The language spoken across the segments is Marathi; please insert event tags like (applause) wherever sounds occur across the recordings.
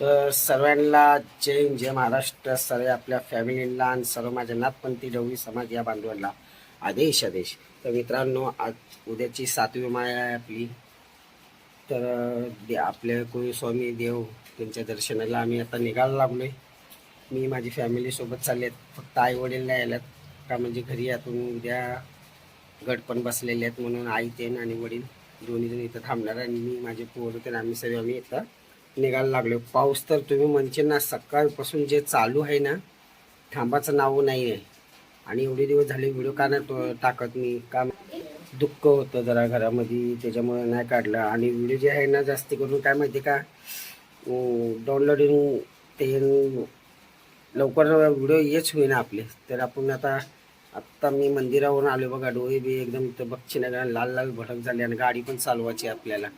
तर सर्वांना जय जय महाराष्ट्र. सर्व आपल्या फॅमिलीला आणि सर्व माझ्या नाथपंथी डवळी समाज या बांधवांना आदेश आदेश. तर मित्रांनो आज उद्याची सातवी माया आहे आपली. तर दे आपले कुलस्वामी देव त्यांच्या दर्शनाला आम्ही आता निघायला आहे मी माझी फॅमिलीसोबत चालले आहेत फक्त आई वडील नाही आल्यात. का म्हणजे घरी यातून उद्या गट पण बसलेले आहेत म्हणून आई तेन आणि वडील दोन्ही जण इथं थांबणार आणि मी माझे पोर तर आम्ही सगळे आम्ही इथं निघायला लागले पाऊस तर तुम्ही म्हणचे ना सकाळपासून जे चालू आहे ना थांबाचं नाव नाही आहे आणि एवढे दिवस झाले व्हिडिओ का नाही टाकत मी? का दुःख होतं जरा घरामध्ये त्याच्यामुळे नाही काढलं. आणि व्हिडिओ जे आहे ना जास्त करून काय माहिती का डाउनलोडिंग ते लवकर व्हिडिओ येच होईना आपले. तर आपण आता आत्ता मी मंदिरावरून आलो बघा डोळे बी एकदम इथं बघची नाही लाल लाल भडक झाली आणि गाडी पण चालवायची आहे आपल्याला.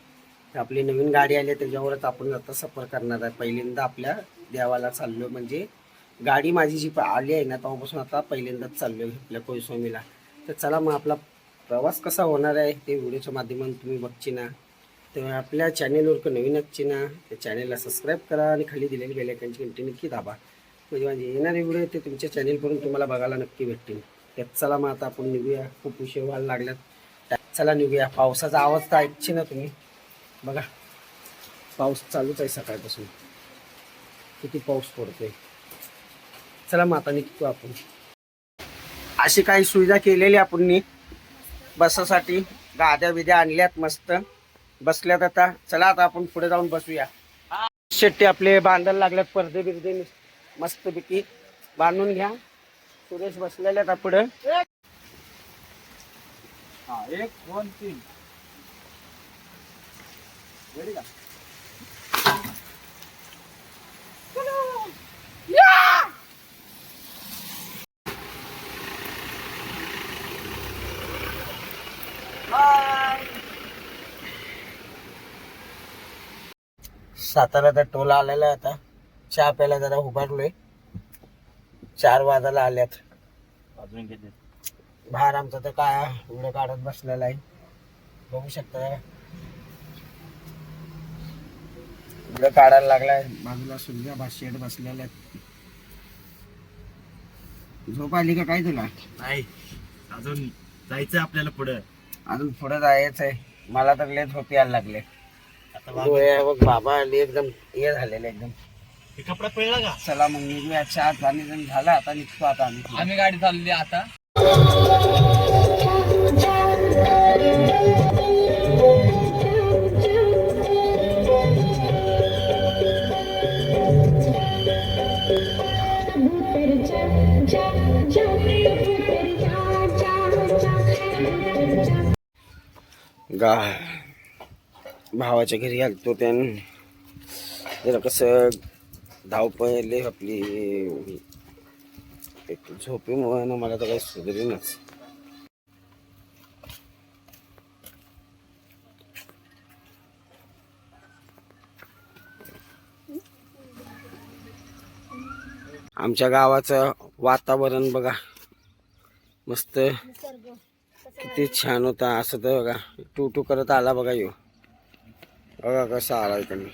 आपली नवीन गाडी आली आहे, त्याच्यावरच आपण आता सफर करणार आहे. पहिल्यांदा आपल्या देवाला चाललो म्हणजे गाडी माझी जी प- आली आहे ना तेव्हापासून आता पहिल्यांदाच चाललो आहे आपल्या कोयस्वामीला तर चला मग आपला प्रवास कसा होणार आहे ते व्हिडिओच्या माध्यमातून तुम्ही बघची ना. तर आपल्या चॅनेलवर नवीन असची ना त्या चॅनेलला सबस्क्राईब करा आणि खाली दिलेली बेलायकनची घंटी नक्की दाबा. म्हणजे माझे येणारे व्हिडिओ ते तुमच्या चॅनेलवरून तुम्हाला बघायला नक्की भेटतील. त्यात चला मग आता आपण निघूया. खूप उशीर व्हायला लागल्यात चला निघूया. पावसाचा आवाज तर ऐकची ना तुम्ही. बघा पाऊस चालूच आहे सकाळपासून. किती पाऊस पडतोय. चला मग निघतो आपण. अशी काही सुविधा केलेली आपण नी बसासाठी गाद्या बिद्या आणल्यात मस्त. बसल्यात आता. चला आता आपण पुढे जाऊन बसूया. शेट्टी आपले बांधायला लागल्यात पडदे बिर्दे मस्तपैकी. बांधून घ्या. सुरेश बसलेले आता पुढे. एक दोन तीन. रेडी का साताऱ्याचा टोला आलेला आता. चहा प्यायला जरा उभारलोय. चार वाजायला आल्यात. अजून किती? बाहेर आमचा तर काय व्हिडिओ काढत बसलेला आहे. बघू शकता. व्हिडिओ काढायला लागलाय. बाजूला सूर्या भाषेत बसलेल्या आहेत झोप आली का काय तुला? नाही. अजून जायचं आपल्याला पुढं. अजून पुढे जायचं आहे. मला तर लय झोप यायला लागले. आता डोळे बघ बाबा आले एकदम. हे झालेले एकदम. हे कपडा पिळला का? चला मग निघूया. चहा पाणी जण झाला आता निघतो आता आम्ही. आम्ही गाडी चालली आता. गा भावाच्या घरी आलतो त्यान. जरा कसं धावपळले आपली. झोपेमुळे ना मला तर काही सुधरेनच. आमच्या गावाचं वातावरण बघा. मस्त. किती छान होता असं तर बघा. टू टू करत आला बघा येऊ बघा कसा आला इकडे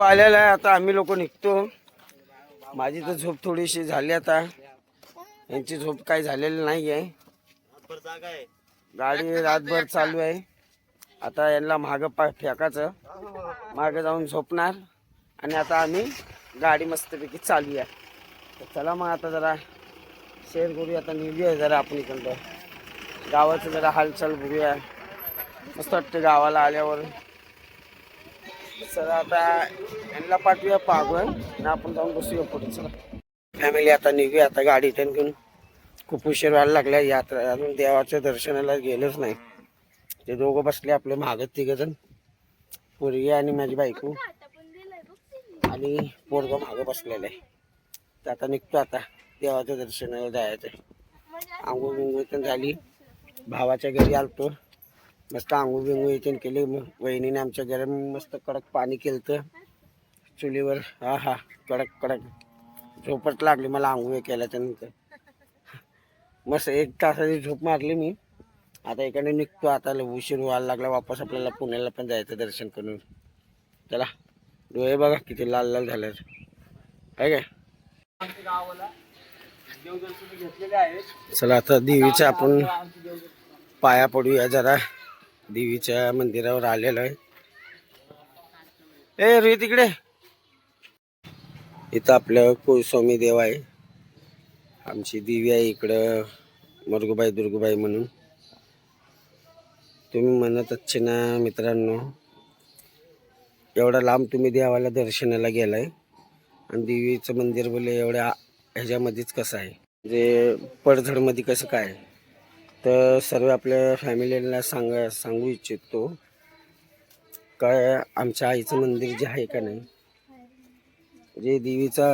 आलेला आहे आता आम्ही लोक निघतो. माझी तर झोप थोडीशी झाली आता. यांची झोप काही झालेली नाही आहे गाडी रातभर चालू आहे. आता यांना मागं पा फेकायचं. मागं जाऊन झोपणार. आणि आता आम्ही गाडी मस्तपैकी चालू आहे. तर चला मग आता जरा शेअर करूया आता निघूया जरा आपण इकडं. गावाचं जरा हालचाल बघूया. मस्त वाटतं गावाला आल्यावर. चला आता यांना पाठवूया पागूया आणि आपण जाऊन बसूया पुढे. चला. फॅमिली आता निघूया. आता गाडी इथून घेऊन खूप उशीर व्हायला लागला. यात्रा अजून देवाच्या दर्शनाला गेलंच नाही. ते दोघं बसले आपले मागत तिघ जण पोरगी आणि माझी बायको. आणि पोरग मागं बसलेलं आहे. तर आता निघतो आता देवाच्या दर्शनाला जायचं. आहे आंघोळ बिंगू इथून झाली. भावाच्या घरी आलतो. मस्त आंघोळ बिंगू इथून केली. मग वहिनीने आमच्या गरम मस्त कडक पाणी केलं चुलीवर हा हा कडक कडक. झोपच लागली मला आंघोळ केल्याच्यानंतर मस्त एक तासाची झोप मारली मी. आता इकडे निघतो आता उशीर व्हायला लागला वापस आपल्याला पुण्याला पण जायचं दर्शन करून. चला डोळे बघा किती लाल लाल झाले काय काय? चला आता देवीच्या आपण पाया पडूया जरा. देवीच्या मंदिरावर आलेलो आहे. ए रे तिकडे. इथं आपलं कुलस्वामी देव आहे. आमची देवी आहे इकडं मरगुबाई दुर्गुबाई म्हणून. तुम्ही म्हणत अच्छे ना मित्रांनो. एवढा लांब तुम्ही देवाला दर्शनाला गेलाय. आणि देवीचं मंदिर बोलले एवढ्या ह्याच्यामध्येच कसं आहे? म्हणजे पडझडमध्ये कसं काय तर सर्व आपल्या फॅमिलीला सांगा सांगू इच्छितो. काय आमच्या आईचं मंदिर जे आहे का नाही? जे देवीचा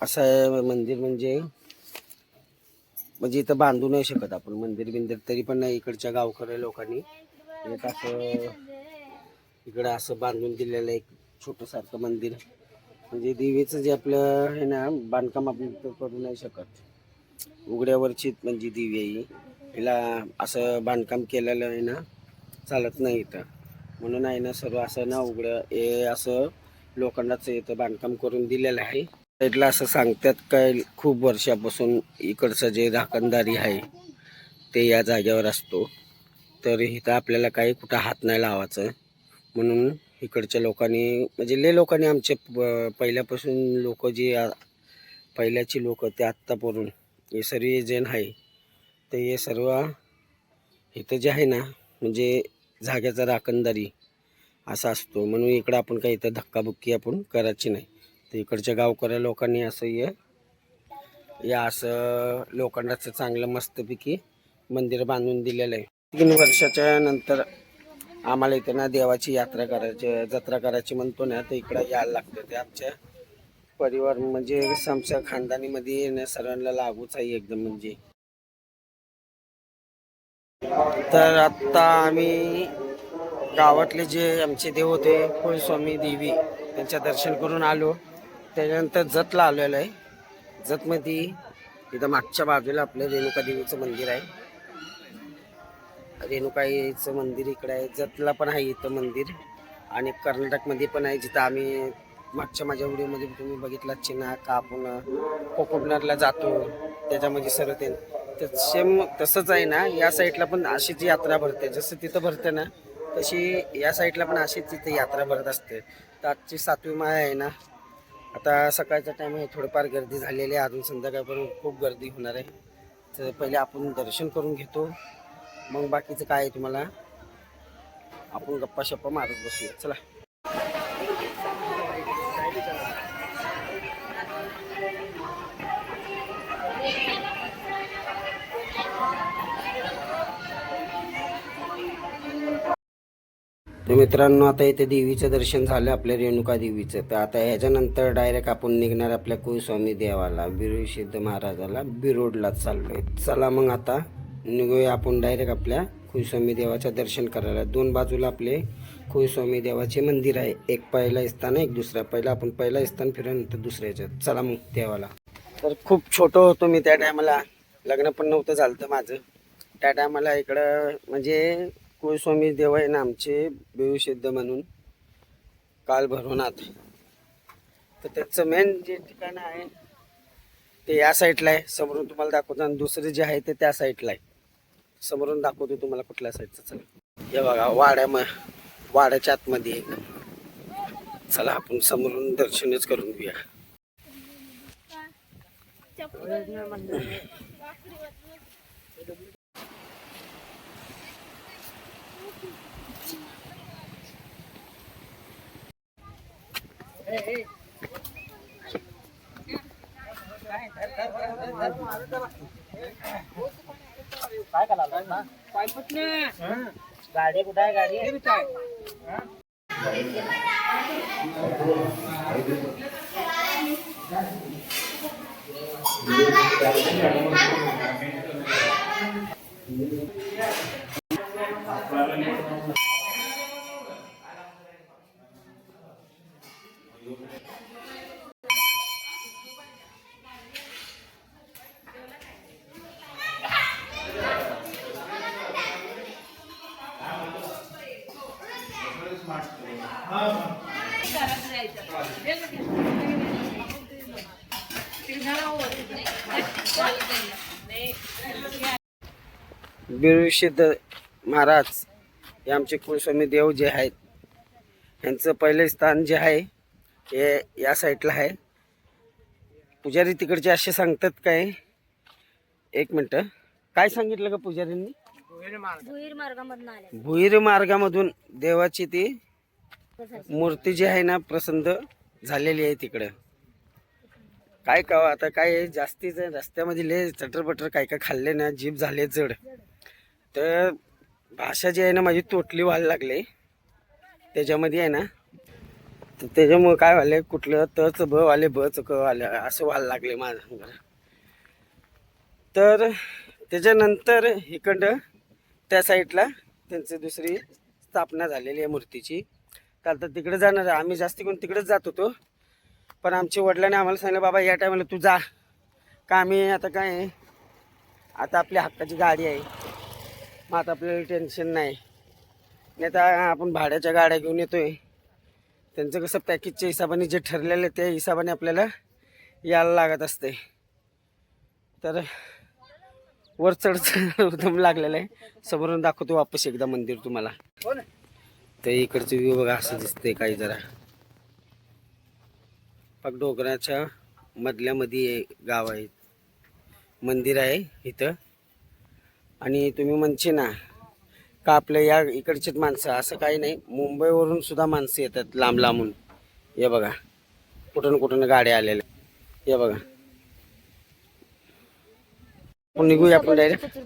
असं आहे मंदिर म्हणजे म्हणजे इथं बांधू नाही शकत आपण मंदिर बिंदिर तरी पण नाही इकडच्या गावकऱ्या लोकांनी. एक असं इकडं असं बांधून दिलेलं एक छोटंसारखं मंदिर. म्हणजे देवीचं जे आपलं आहे ना बांधकाम आपण करू नाही शकत. उघड्यावरची म्हणजे देवी आहे हिला असं बांधकाम केलेलं आहे ना चालत नाही इथं. म्हणून आहे ना सर्व असं ना उघडं हे असं लोखंडाचं इथं बांधकाम करून दिलेलं आहे. साईडला असं सांगतात काय खूप वर्षापासून इकडचं जे राखणदारी आहे ते या जागेवर असतो. तर इथं आपल्याला काही कुठं हात नाही लावायचं. म्हणून इकडच्या लोकांनी म्हणजे लय लोकांनी आमचे प- पहिल्यापासून लोक जे पहिल्याची लोक ते आत्तापर्यंत हे सर्व जण आहे. ते हे सर्व इथं जे आहे ना म्हणजे जाग्याचा राखणदारी असा असतो. म्हणून इकडं आपण काही इथं धक्काबुक्की आपण करायची नाही. तर इकडच्या गावकऱ्या लोकांनी असं हे या असं लोखंडाचं चांगलं मस्तपैकी मंदिर बांधून दिलेलं आहे. तीन वर्षाच्या नंतर आम्हाला इथे ना देवाची यात्रा करायची जत्रा करायची म्हणतो ना तर इकडं यायला लागतं. ते आमच्या परिवार म्हणजे आमच्या खानदानीमध्ये येणं सर्वांना लागूच आहे एकदम म्हणजे. तर आत्ता आम्ही गावातले जे आमचे देव होते कुळस्वामी देवी त्यांच्या दर्शन करून आलो. त्याच्यानंतर जतला आलेलं आहे. जतमध्ये इथं मागच्या बाजूला आपलं रेणुका देवीचं मंदिर आहे. रेणुकाईचं मंदिर इकडं आहे. जतला पण आहे इथं मंदिर. आणि कर्नाटकमध्ये पण आहे. जिथं आम्ही मागच्या माझ्या व्हिडिओमध्ये तुम्ही बघितला चिना कापून आपण कोकणला जातो. त्याच्यामध्ये सर्व ते तर सेम तसंच आहे ना. या साईडला पण अशीच यात्रा भरते जसं तिथं भरते ना तशी या साईडला पण अशीच तिथे यात्रा भरत असते. तर आजची सातवी माया आहे ना आता सकाळचा टाईम आहे थोडंफार गर्दी झालेली आहे. अजून संध्याकाळपर्यंत खूप गर्दी होणार आहे. तर पहिले आपण दर्शन करून घेतो. मग बाकीचं काय आहे तुम्हाला? आपण गप्पा शप्पा मारत बसूया. चला. तर मित्रांनो आता इथे देवीचं दर्शन झालं आपल्या रेणुका देवीचं. तर आता ह्याच्यानंतर डायरेक्ट आपण निघणार आपल्या कुलस्वामी देवाला बिरू सिद्ध महाराजाला बिरोडला चाललोय. चला मग आता निघूया आपण डायरेक्ट आपल्या कुलस्वामी देवाचं दर्शन करायला. दोन बाजूला आपले कुलस्वामी देवाचे मंदिर आहे. एक पहिला स्थान एक दुसरा पहिला. आपण पहिला स्थान फिरून नंतर दुसऱ्या ह्याच्यात. चला मग देवाला. तर खूप छोटं होतो मी त्या टायमाला लग्न पण नव्हतं झालं माझं. त्या टायमाला इकडं म्हणजे कुळस्वामी देव आहे ना आमचे बेउसिद्ध म्हणून. काल भरवनाथ. तर त्याचं मेन जे ठिकाण आहे ते या साईडला आहे. समोरून तुम्हाला दाखवतो. आणि दुसरं जे आहे ते त्या साईडला आहे. समोरून दाखवतो तुम्हाला कुठल्या साईडचं चला. हे बघा वाड्या म वाड्याच्या आतमध्ये चला आपण समोरून दर्शनच करून घेऊया. काय करायला पाय फुटले गाडी कुठे आहे गाडी आहे बिरुसिद्ध महाराज हे आमचे कुलस्वामी देव जे आहेत यांचं पहिले स्थान जे आहे हे या साईडला आहे. पुजारी तिकडचे असे सांगतात काय? एक मिनटं. काय सांगितलं का पुजारींनी? भुईर मार्गामधून देवाची ती मूर्ती जी आहे ना प्रसन्न झालेली आहे तिकडं. काय का आता काय जास्तीच रस्त्यामध्ये लय चटरपटर काय काय खाल्ले ना जीभ झाले जड. तर भाषा जी आहे ना माझी तोटली व्हायला लागली. त्याच्यामध्ये आहे ना तर त्याच्यामुळं काय व्हायलं कुठलं तच ब आले बच क वाले असं व्हायला लागले माझं. तर त्याच्यानंतर इकडं त्या साईडला त्यांची दुसरी स्थापना झालेली आहे मूर्तीची. तर आता तिकडे जाणार आम्ही जास्ती करून तिकडेच जात होतो. पण आमच्या वडिलांनी आम्हाला सांगितलं बाबा या टायमाला तू जा. का आम्ही आता काय आहे, आता आपल्या हक्काची गाडी आहे. मग आता आपल्याला टेन्शन नाही. नाही तर आपण भाड्याच्या गाड्या घेऊन येतोय. त्यांचं कसं पॅकेजच्या हिशोबाने जे ठरलेलं आहे त्या हिशोबाने आपल्याला यायला लागत असते. तर वर चढ एकदम लागलेलं आहे. समोरून दाखवतो वापस एकदा मंदिर तुम्हाला. तर इकडचं व्यू बघा असं दिसतंय काही जरा. पाक डोंगराच्या मधल्यामध्ये गाव आहे. मंदिर आहे इथं. आणि तुम्ही म्हणचे ना का आपल्या या इकडचीच माणसं असं काही नाही. मुंबईवरून सुद्धा माणसं येतात लांब लांबून. हे बघा कुठून कुठून गाड्या आलेल्या हे बघा. आपण निघूया आपण डायरेक्ट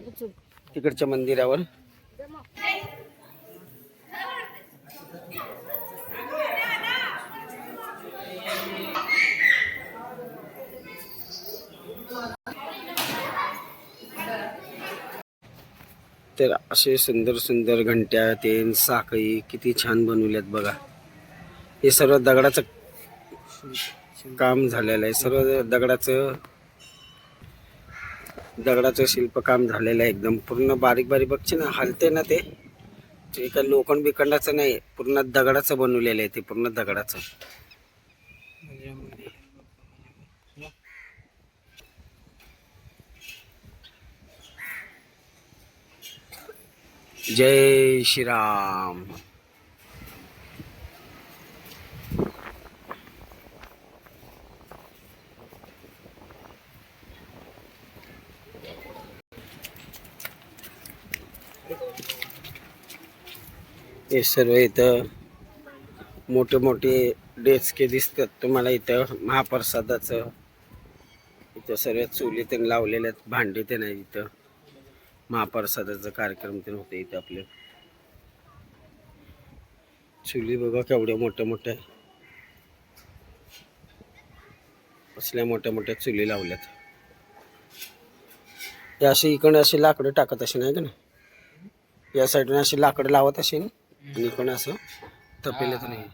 तिकडच्या मंदिरावर. तर असे सुंदर सुंदर घंट्या तेन साखळी किती छान बनवल्यात बघा. हे सर्व दगडाचं काम झालेलं आहे. सर्व दगडाचं दगडाचं शिल्पकाम झालेलं आहे एकदम. पूर्ण बारीक बारीक बघचे ना हलते ना ते? ते काय लोखंड बिखंडाचं नाही पूर्ण दगडाचं बनवलेलं आहे ते पूर्ण दगडाचं. जय श्रीराम. हे सर्व इथं मोठे मोठे डेस्के दिसतात. तुम्हाला इथं महाप्रसादाचं इथं सर्व चुली त्यांनी लावलेल्या आहेत भांडे ते नाही इथं. महाप्रसादाचा कार्यक्रम ते होते इथे आपले. चुली बघा केवढ्या मोठ्या मोठ्या असल्या मोठ्या मोठ्या चुली लावल्यात. या असे इकडे असे लाकडं टाकत असे नाही का ना या साईडने अशी लाकडं लावत असेल आणि इकडे असं तपेलत नाही.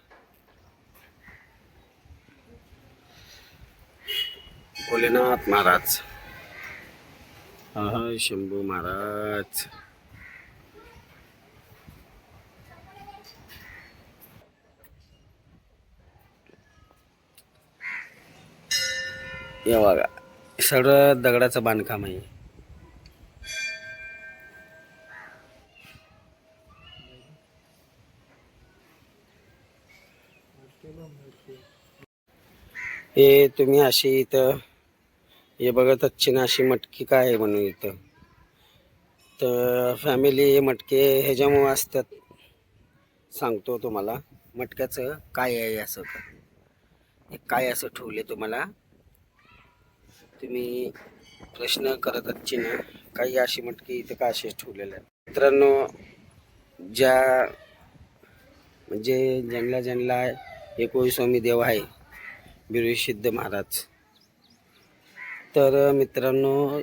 भोलेनाथ महाराज. हा हा शंभू महाराज. या बघा सगळं दगडाचं बांधकाम आहे. हे तुम्ही अशी इथं हे बघत अच्छी ना अशी मटकी काय आहे म्हणून इथं. तर फॅमिली हे मटके ह्याच्यामुळं असतात. सांगतो तुम्हाला मटक्याचं काय आहे असं. का हे काय असं ठेवले तुम्हाला. तुम्ही प्रश्न करत अच्छी ना काही अशी मटकी इथं का अशीच ठेवलेलं आहे मित्रांनो ज्या म्हणजे ज्यांना ज्यांना एकवी स्वामी देव आहे बिरवी सिद्ध महाराज. तर मित्रांनो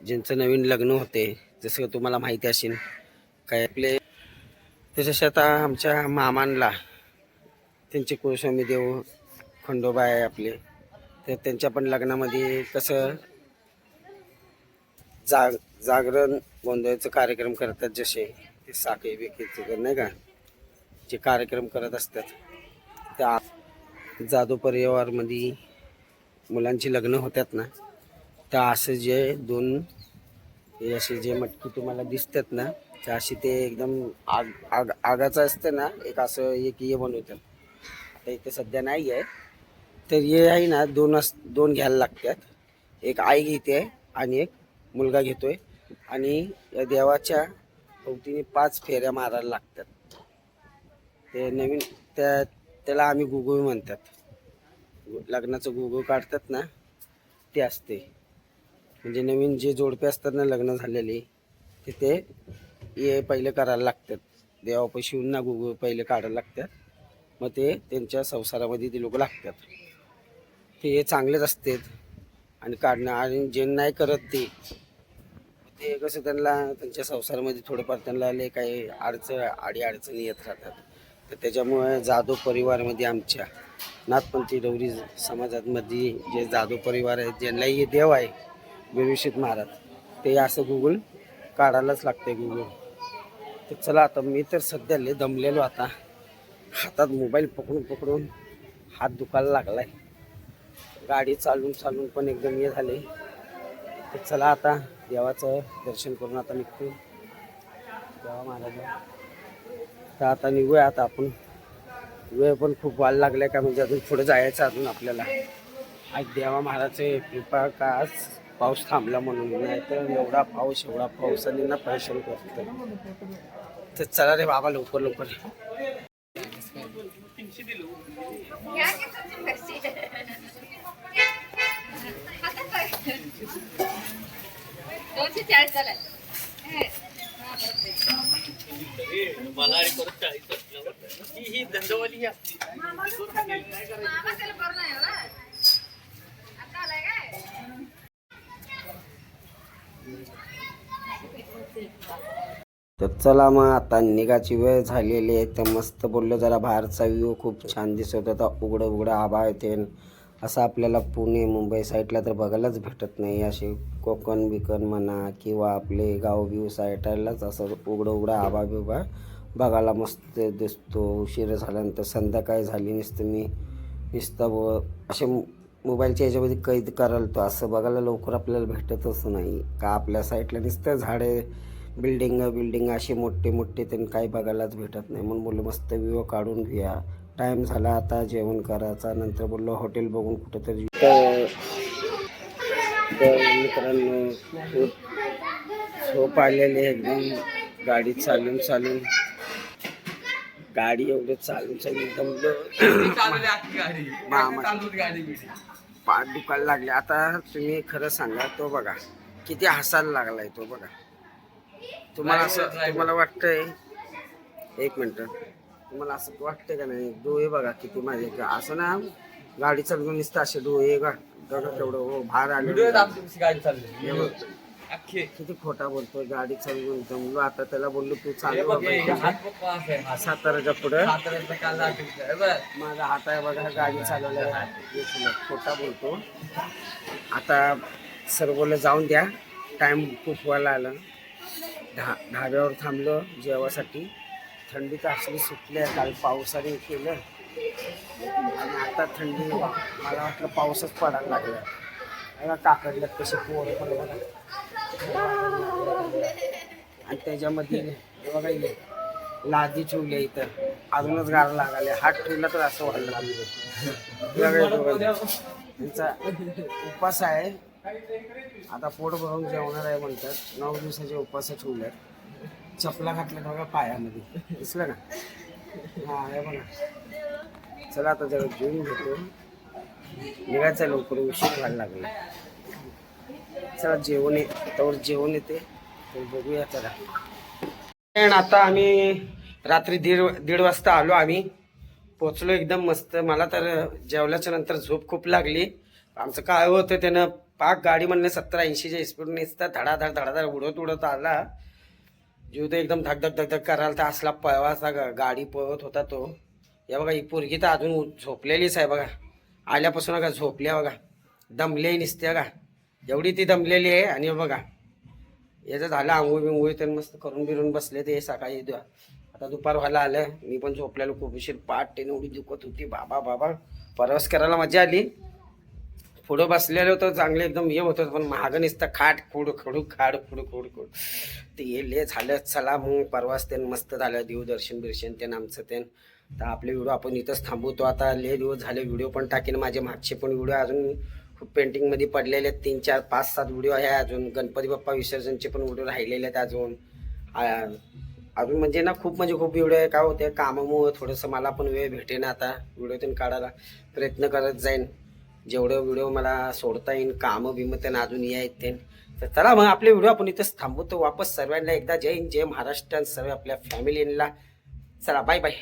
ज्यांचं नवीन लग्न होते जसं तुम्हाला माहिती असेल काय आपले तसे आता आमच्या मामांना त्यांचे कुलस्वामी देव खंडोबा आहे आपले तर त्यांच्या पण लग्नामध्ये कसं जाग जागरण गोंधळाचं कार्यक्रम करतात जसे ते साखळी बिकीचे नाही का जे कार्यक्रम करत असतात त्या जादू परिवारमध्ये मुलांची लग्न होतात ना तर असं जे दोन हे असे जे मटकी तुम्हाला दिसतात ना तर अशी ते एकदम आग आग आगाचं असतं ना एक असं एक हे बनवतात आता इथे सध्या नाही आहे. तर हे आहे ना दोन अस दोन घ्यायला लागतात. एक आई घेते आणि एक मुलगा घेतोय. आणि या देवाच्या भोवतीने पाच फेऱ्या मारायला लागतात. ते नवीन त्या त्याला आम्ही गुगुळ म्हणतात. लग्नाचं गुगुळ काढतात ना ते असते. म्हणजे नवीन जे जोडपे असतात ना लग्न झालेले ते ते हे पहिले करायला लागतात. देवापाशी येऊन ना पहिले काढायला लागतात. मग ते त्यांच्या संसारामध्ये ते लोक लागतात. ते हे चांगलेच असतात. आणि काढणं आणि जे नाही करत ते ते कसं त्यांना त्यांच्या संसारामध्ये थोडंफार त्यांना लय काही अडचण आडी अडचणी येत राहतात. तर त्याच्यामुळे जाधव परिवारमध्ये आमच्या नाथपंथी डवरी समाजामध्ये जे जाधव परिवार आहेत ज्यांनाही हे देव आहे व्यवस्थित महाराज ते असं गुगल काढायलाच लागते गुगल तर चला आता मी तर सध्या लय दमलेलो आता. हातात मोबाईल पकडून पकडून हात दुखायला लागलाय. गाडी चालून चालून पण एकदम हे झाले तर चला आता देवाचं दर्शन करून आता निघतो देवा महाराज तर आता निघूया आता आपण. वेळ पण खूप व्हायला लागलाय का म्हणजे अजून पुढे जायचं अजून आपल्याला. आज देवा महाराजचे कृपा का आज पाऊस थांबला म्हणून नाही तर एवढा पाऊस एवढा पावसाने ना परेशान करतो तर चला रे बाबा लवकर लवकर मला ही ही दंडवाली ही असली तर चला मग आता निघाची वेळ झालेली आहे. तर मस्त बोललो जरा बाहेरचा व्ह्यू खूप छान दिसत होता. उघडं उघडं आभाळ येते. असं आपल्याला पुणे मुंबई साईडला तर बघायलाच भेटत नाही. असे कोकण बिकन म्हणा किंवा आपले गाव व्ह्यू साईडलाच असं उघडं उघडं आभा बिभाळ बघायला मस्त दिसतो. उशीर झाल्यानंतर संध्याकाळी झाली नुसतं मी. नुसतं व असे मोबाईलच्या याच्यामध्ये कैद करायला तो असं बघायला लवकर आपल्याला भेटतच नाही. का आपल्या साईडला नुसतं झाडे बिल्डिंग बिल्डिंग असे मोठे मोठे त्यांनी काही बघायलाच भेटत नाही. म्हणून बोललो मस्त व्ह्यू काढून घेऊया. टाईम झाला आता जेवण करायचा. नंतर बोललो हॉटेल बघून कुठेतरी तर तर मित्रांनो खूप झोप आलेली एकदम. गाडी चालून चालून. गाडी एवढं चालून चालून मामा. पाठ दुखायला लागले. आता तुम्ही खरं सांगा तो बघा किती हसायला लागलाय तो बघा. तुम्हाला असं तुम्हाला वाटतंय? एक मिनिट. तुम्हाला असं वाटतंय का नाही? डोळे बघा किती माझे. का असं ना गाडी चालवून नुसतं असे डोळे का बघा तेवढं हो बाहेर आले किती खोटा बोलतोय गाडी चालवून. जमलो आता त्याला बोललो तू चालू बाबा. साताराच्या पुढं. माझा हात आहे बघा गाडी चालवल्या. खोटा बोलतो. आता सर्वला जाऊन द्या. टाइम खूप व्हायला आलं ढा ढाब्यावर थांबलं जेवासाठी. थंडी तर असली सुटली आहे काल पावसाने केलं. आणि आता थंडी मला वाटलं पाऊसच पडायला लागला. बघा काकडल्यात कसे पोर पण बघा आणि त्याच्यामध्ये बघा लादी ठेवली इथं. अजूनच गार लागले. हात ठेवला तर असं व्हायला लागलं. (laughs) त्यांचा उपास आहे आता पोट भरून जेवणार आहे म्हणतात. नऊ दिवसाचे उपवास ठेवल्यात चपला घातल्या बघा पायामध्ये. दिसलं ना? हा हे बघा. चला आता जरा जेवून घेतो. निघायचं लवकर उशीर व्हायला लागला. चला जेवण ये. त्यावर जेवण येते. तर बघूया चला पण आता आम्ही रात्री दीड दीड वाजता आलो आम्ही. पोचलो एकदम मस्त. मला तर जेवल्याच्या नंतर झोप खूप लागली. आमचं काय होतं त्यानं पाक गाडी म्हणणे सत्तर ऐंशीच्या स्पीड नुसतं धडाधड धडाधड उडत उडत आला. जीव तर एकदम धक धक धक करायला तर असला पळवाचा गाडी पळवत होता तो. या बघा ही पोरगी तर अजून उ- झोपलेलीच आहे बघा. आल्यापासून बघा झोपल्या बघा. दमले निसते बघा. एवढी ती दमलेली आहे आणि बघा. याचं झालं आंघोळ बिंघोळ तर मस्त करून बिरून बसले ते सकाळी आता दुपार व्हायला आलं. मी पण झोपलेलो खूप उशीर पाठ टेन एवढी दुखत होती. बाबा बाबा. प्रवास करायला मजा आली. पुढं बसलेलं तर चांगले एकदम हे होतं पण महाग नुसतं खाट खुड खडू खाड खुड खुड खुड. ते हे ले झालं चला मग परवाच ते मस्त झालं देव दर्शन बिर्शन ते आमचं ते तर आपले व्हिडिओ आपण इथंच थांबवतो. आता ले दिवस झाले व्हिडिओ पण टाकेन माझे मागचे पण व्हिडिओ अजून खूप पेंटिंगमध्ये पडलेले आहेत. तीन चार पाच सात व्हिडिओ आहे अजून. गणपती बाप्पा विसर्जनचे पण व्हिडिओ राहिलेले आहेत अजून. अजून म्हणजे ना खूप म्हणजे खूप व्हिडिओ आहे. काय होते कामामुळं थोडंसं मला पण वेळ भेटेन आता. व्हिडिओ काढायला प्रयत्न करत जाईन. जेवढं व्हिडिओ मला सोडता येईल कामं बिमं त्यांना अजून या आहेत ते तर चला मग आपले व्हिडिओ आपण इथंच थांबवतो. वापस सर्वांना एकदा जय हिंद जय महाराष्ट्र सर्व आपल्या फॅमिलीला चला बाय बाय